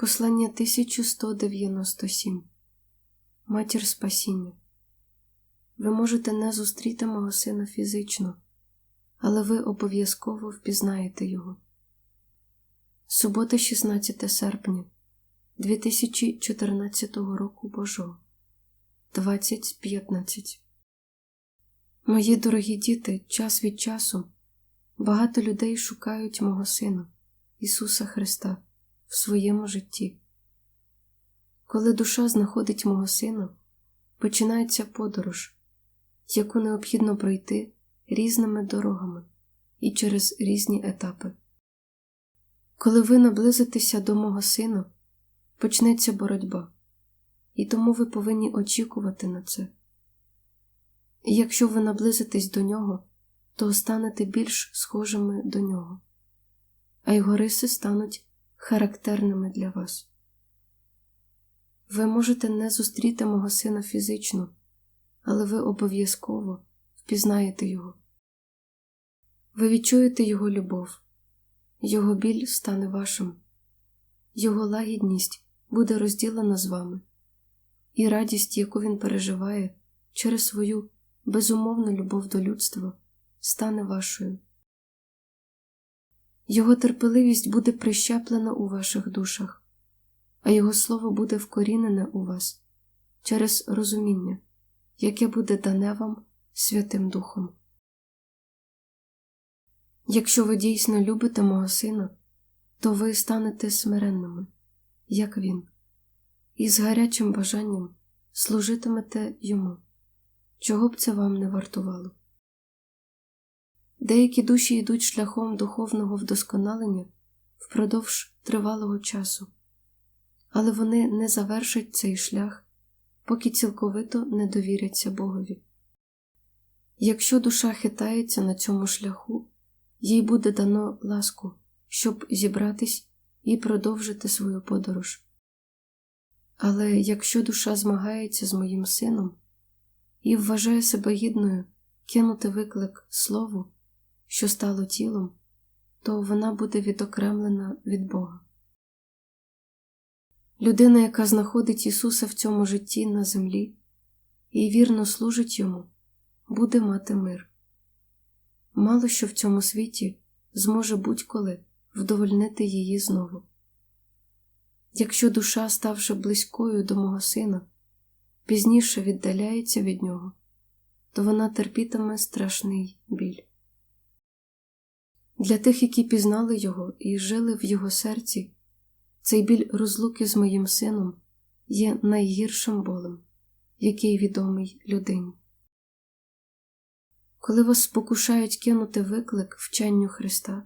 Послання 1197 Матір Спасіння. Ви можете не зустріти мого сина фізично, але ви обов'язково впізнаєте його. Субота, 16 серпня 2014 року Божого 20.15 Мої дорогі діти, час від часу багато людей шукають мого Сина, Ісуса Христа, в своєму житті. Коли душа знаходить мого Сина, починається подорож, яку необхідно пройти різними дорогами і через різні етапи. Коли ви наблизитеся до мого Сина, почнеться боротьба, і тому ви повинні очікувати на це. І якщо ви наблизитесь до нього, то станете більш схожими до нього, а його риси стануть характерними для вас. Ви можете не зустріти мого сина фізично, але ви обов'язково впізнаєте його. Ви відчуєте його любов, його біль стане вашим, його лагідність буде розділена з вами, і радість, яку він переживає через свою безумовну любов до людства, стане вашою. Його терпеливість буде прищеплена у ваших душах, а Його слово буде вкорінене у вас через розуміння, яке буде дане вам Святим Духом. Якщо ви дійсно любите мого сина, то ви станете смиренними, як він, і з гарячим бажанням служитимете йому, чого б це вам не вартувало. Деякі душі йдуть шляхом духовного вдосконалення впродовж тривалого часу, але вони не завершать цей шлях, поки цілковито не довіряться Богові. Якщо душа хитається на цьому шляху, їй буде дано ласку, щоб зібратись і продовжити свою подорож. Але якщо душа змагається з моїм сином і вважає себе гідною кинути виклик слову, що стало тілом, то вона буде відокремлена від Бога. Людина, яка знаходить Ісуса в цьому житті на землі і вірно служить йому, буде мати мир. Мало що в цьому світі зможе будь-коли вдовольнити її знову. Якщо душа, ставши близькою до мого сина, пізніше віддаляється від нього, то вона терпітиме страшний біль. Для тих, які пізнали його і жили в його серці, цей біль розлуки з моїм сином є найгіршим болем, який відомий людині. Коли вас спокушають кинути виклик вченню Христа,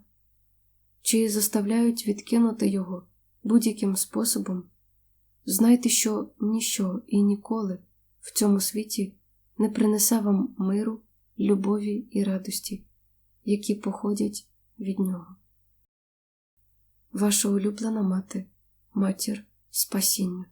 чи заставляють відкинути Його будь-яким способом, знайте, що ніщо і ніколи в цьому світі не принесе вам миру, любові і радості, які походять від нього. Ваша улюблена мати, матір спасіння.